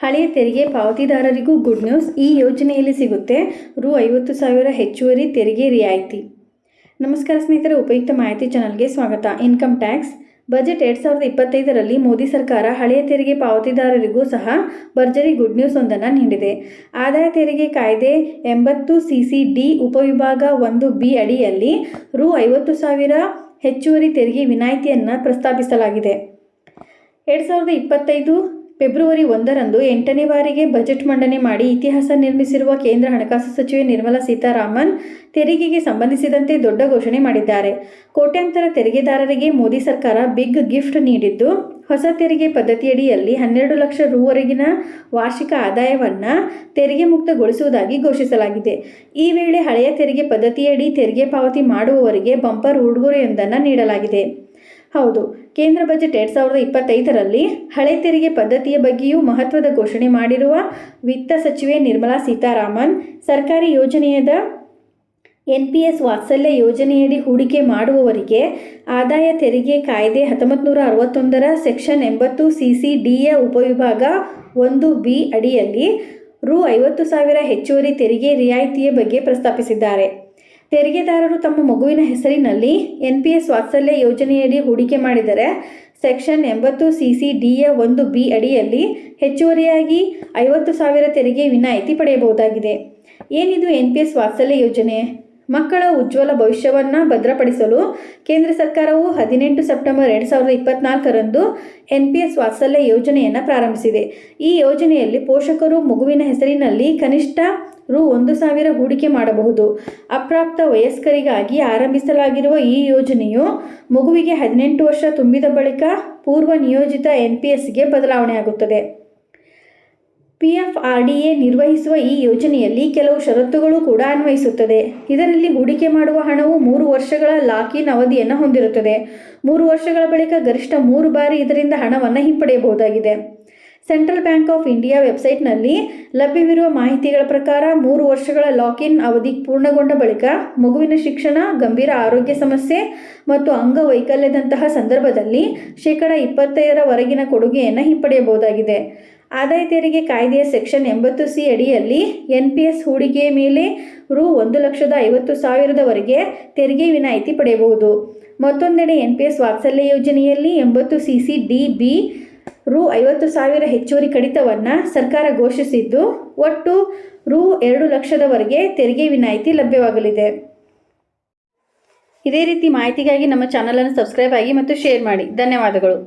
ಹಳೆಯ ತೆರಿಗೆ ಪಾವತಿದಾರರಿಗೂ good news ಈ ಯೋಜನೆಯಲ್ಲಿ ಸಿಗುತ್ತೆ ರು ಐವತ್ತು ಸಾವಿರ ಹೆಚ್ಚುವರಿ ತೆರಿಗೆ ರಿಯಾಯಿತಿ. ನಮಸ್ಕಾರ ಸ್ನೇಹಿತರೆ, ಉಪಯುಕ್ತ ಮಾಹಿತಿ ಚಾನಲ್ಗೆ ಸ್ವಾಗತ. Income tax. ಬಜೆಟ್ ಎರಡು ಸಾವಿರದ ಇಪ್ಪತ್ತೈದರಲ್ಲಿ ಮೋದಿ ಸರ್ಕಾರ ಹಳೆಯ ತೆರಿಗೆ ಪಾವತಿದಾರರಿಗೂ ಸಹ ಭರ್ಜರಿ ಗುಡ್ ನ್ಯೂಸ್ ಒಂದನ್ನು ನೀಡಿದೆ. ಆದಾಯ ತೆರಿಗೆ ಕಾಯ್ದೆ ಎಂಬತ್ತು ಸಿ ಸಿ ಡಿ ಉಪವಿಭಾಗ ಒಂದು ಬಿ ಅಡಿಯಲ್ಲಿ ರು ಐವತ್ತು ಸಾವಿರ ಹೆಚ್ಚುವರಿ ತೆರಿಗೆ ವಿನಾಯಿತಿಯನ್ನು ಪ್ರಸ್ತಾಪಿಸಲಾಗಿದೆ. ಎರಡು ಸಾವಿರದ ಇಪ್ಪತ್ತೈದು ಫೆಬ್ರವರಿ ಒಂದರಂದು ಎಂಟನೇ ಬಾರಿಗೆ ಬಜೆಟ್ ಮಂಡನೆ ಮಾಡಿ ಇತಿಹಾಸ ನಿರ್ಮಿಸಿರುವ ಕೇಂದ್ರ ಹಣಕಾಸು ಸಚಿವೆ ನಿರ್ಮಲಾ ಸೀತಾರಾಮನ್ ತೆರಿಗೆಗೆ ಸಂಬಂಧಿಸಿದಂತೆ ದೊಡ್ಡ ಘೋಷಣೆ ಮಾಡಿದ್ದಾರೆ. ಕೋಟ್ಯಾಂತರ ತೆರಿಗೆದಾರರಿಗೆ ಮೋದಿ ಸರ್ಕಾರ ಬಿಗ್ ಗಿಫ್ಟ್ ನೀಡಿದ್ದು, ಹೊಸ ತೆರಿಗೆ ಪದ್ಧತಿಯಡಿಯಲ್ಲಿ ಹನ್ನೆರಡು ಲಕ್ಷ ರೂವರೆಗಿನ ವಾರ್ಷಿಕ ಆದಾಯವನ್ನು ತೆರಿಗೆ ಮುಕ್ತಗೊಳಿಸುವುದಾಗಿ ಘೋಷಿಸಲಾಗಿದೆ. ಈ ವೇಳೆ ಹಳೆಯ ತೆರಿಗೆ ಪದ್ಧತಿಯಡಿ ತೆರಿಗೆ ಪಾವತಿ ಮಾಡುವವರಿಗೆ ಬಂಪರ್ ಉಡುಗೊರೆಯೊಂದನ್ನು ನೀಡಲಾಗಿದೆ. ಹೌದು. ಕೇಂದ್ರ ಬಜೆಟ್ ಎರಡು ಸಾವಿರದ ಇಪ್ಪತ್ತೈದರಲ್ಲಿ ಹಳೆ ತೆರಿಗೆ ಪದ್ಧತಿಯ ಬಗ್ಗೆಯೂ ಮಹತ್ವದ ಘೋಷಣೆ ಮಾಡಿರುವ ವಿತ್ತ ಸಚಿವೆ ನಿರ್ಮಲಾ ಸೀತಾರಾಮನ್, ಸರ್ಕಾರಿ ಯೋಜನೆಯದ ಎನ್ ಪಿ ಎಸ್ ವಾತ್ಸಲ್ಯ ಯೋಜನೆಯಡಿ ಹೂಡಿಕೆ ಮಾಡುವವರಿಗೆ ಆದಾಯ ತೆರಿಗೆ ಕಾಯ್ದೆ ಹತ್ತೊಂಬತ್ತು ನೂರ ಅರವತ್ತೊಂದರ ಸೆಕ್ಷನ್ ಎಂಬತ್ತು ಸಿ ಸಿ ಡಿಯ ಉಪವಿಭಾಗ ಒಂದು ಬಿ ಅಡಿಯಲ್ಲಿ ರು ಐವತ್ತು ಸಾವಿರ ಹೆಚ್ಚುವರಿ ತೆರಿಗೆ ರಿಯಾಯಿತಿಯ ಬಗ್ಗೆ ಪ್ರಸ್ತಾಪಿಸಿದ್ದಾರೆ. ತೆರಿಗೆದಾರರು ತಮ್ಮ ಮಗುವಿನ ಹೆಸರಿನಲ್ಲಿ ಎನ್ ಪಿ ಎಸ್ ವಾತ್ಸಲ್ಯ ಯೋಜನೆಯಡಿ ಹೂಡಿಕೆ ಮಾಡಿದರೆ ಸೆಕ್ಷನ್ ಎಂಬತ್ತು ಸಿ ಸಿ ಡಿಯ ಒಂದು ಬಿ ಅಡಿಯಲ್ಲಿ ಹೆಚ್ಚುವರಿಯಾಗಿ ಐವತ್ತು ಸಾವಿರ ತೆರಿಗೆ ವಿನಾಯಿತಿ ಪಡೆಯಬಹುದಾಗಿದೆ. ಏನಿದು ಎನ್ ಪಿ ಎಸ್ ವಾತ್ಸಲ್ಯ ಯೋಜನೆ? ಮಕ್ಕಳ ಉಜ್ವಲ ಭವಿಷ್ಯವನ್ನು ಭದ್ರಪಡಿಸಲು ಕೇಂದ್ರ ಸರ್ಕಾರವು ಹದಿನೆಂಟು ಸೆಪ್ಟೆಂಬರ್ ಎರಡು ಸಾವಿರದ ಇಪ್ಪತ್ನಾಲ್ಕರಂದು ಎನ್ ಪಿ ಎಸ್ ವಾತ್ಸಲ್ಯ ಯೋಜನೆಯನ್ನು ಪ್ರಾರಂಭಿಸಿದೆ. ಈ ಯೋಜನೆಯಲ್ಲಿ ಪೋಷಕರು ಮಗುವಿನ ಹೆಸರಿನಲ್ಲಿ ಕನಿಷ್ಠ ರು ಒಂದು ಸಾವಿರ ಹೂಡಿಕೆ ಮಾಡಬಹುದು. ಅಪ್ರಾಪ್ತ ವಯಸ್ಕರಿಗಾಗಿ ಆರಂಭಿಸಲಾಗಿರುವ ಈ ಯೋಜನೆಯು ಮಗುವಿಗೆ ಹದಿನೆಂಟು ವರ್ಷ ತುಂಬಿದ ಬಳಿಕ ಪೂರ್ವ ನಿಯೋಜಿತ ಎನ್ ಪಿ ಎಸ್ಗೆ ಬದಲಾವಣೆಯಾಗುತ್ತದೆ. P F R D A ನಿರ್ವಹಿಸುವ ಈ ಯೋಜನೆಯಲ್ಲಿ ಕೆಲವು ಷರತ್ತುಗಳು ಕೂಡ ಅನ್ವಯಿಸುತ್ತದೆ. ಇದರಲ್ಲಿ ಹೂಡಿಕೆ ಮಾಡುವ ಹಣವು ಮೂರು ವರ್ಷಗಳ ಲಾಕಿನ್ ಅವಧಿಯನ್ನು ಹೊಂದಿರುತ್ತದೆ. ಮೂರು ವರ್ಷಗಳ ಬಳಿಕ ಗರಿಷ್ಠ ಮೂರು ಬಾರಿ ಇದರಿಂದ ಹಣವನ್ನು ಹಿಂಪಡೆಯಬಹುದಾಗಿದೆ. ಸೆಂಟ್ರಲ್ ಬ್ಯಾಂಕ್ ಆಫ್ ಇಂಡಿಯಾ ವೆಬ್ಸೈಟ್ನಲ್ಲಿ ಲಭ್ಯವಿರುವ ಮಾಹಿತಿಗಳ ಪ್ರಕಾರ ಮೂರು ವರ್ಷಗಳ ಲಾಕಿನ್ ಅವಧಿ ಪೂರ್ಣಗೊಂಡ ಬಳಿಕ ಮಗುವಿನ ಶಿಕ್ಷಣ, ಗಂಭೀರ ಆರೋಗ್ಯ ಸಮಸ್ಯೆ ಮತ್ತು ಅಂಗವೈಕಲ್ಯದಂತಹ ಸಂದರ್ಭದಲ್ಲಿ ಶೇಕಡ ಇಪ್ಪತ್ತೈದರವರೆಗಿನ ಕೊಡುಗೆಯನ್ನು ಹಿಂಪಡೆಯಬಹುದಾಗಿದೆ. ಆದಾಯ ತೆರಿಗೆ ಕಾಯ್ದೆಯ ಸೆಕ್ಷನ್ ಎಂಬತ್ತು ಸಿ ಅಡಿಯಲ್ಲಿ ಎನ್ ಪಿ ಎಸ್ ಹೂಡಿಕೆಯ ಮೇಲೆ ರು ಒಂದು ಲಕ್ಷದ ಐವತ್ತು ಸಾವಿರದವರೆಗೆ ತೆರಿಗೆ ವಿನಾಯಿತಿ ಪಡೆಯಬಹುದು. ಮತ್ತೊಂದೆಡೆ ಎನ್ ಪಿ ಎಸ್ ವಾತ್ಸಲ್ಯ ಯೋಜನೆಯಲ್ಲಿ ಎಂಬತ್ತು ಸಿ ಸಿ ಡಿ ಬಿ ರು ಐವತ್ತು ಸಾವಿರ ಹೆಚ್ಚುವರಿ ಕಡಿತವನ್ನು ಸರ್ಕಾರ ಘೋಷಿಸಿದ್ದು, ಒಟ್ಟು ರು ಎರಡು ಲಕ್ಷದವರೆಗೆ ತೆರಿಗೆ ವಿನಾಯಿತಿ ಲಭ್ಯವಾಗಲಿದೆ. ಇದೇ ರೀತಿ ಮಾಹಿತಿಗಾಗಿ ನಮ್ಮ ಚಾನಲನ್ನು ಸಬ್ಸ್ಕ್ರೈಬ್ ಆಗಿ ಮತ್ತು ಶೇರ್ ಮಾಡಿ. ಧನ್ಯವಾದಗಳು.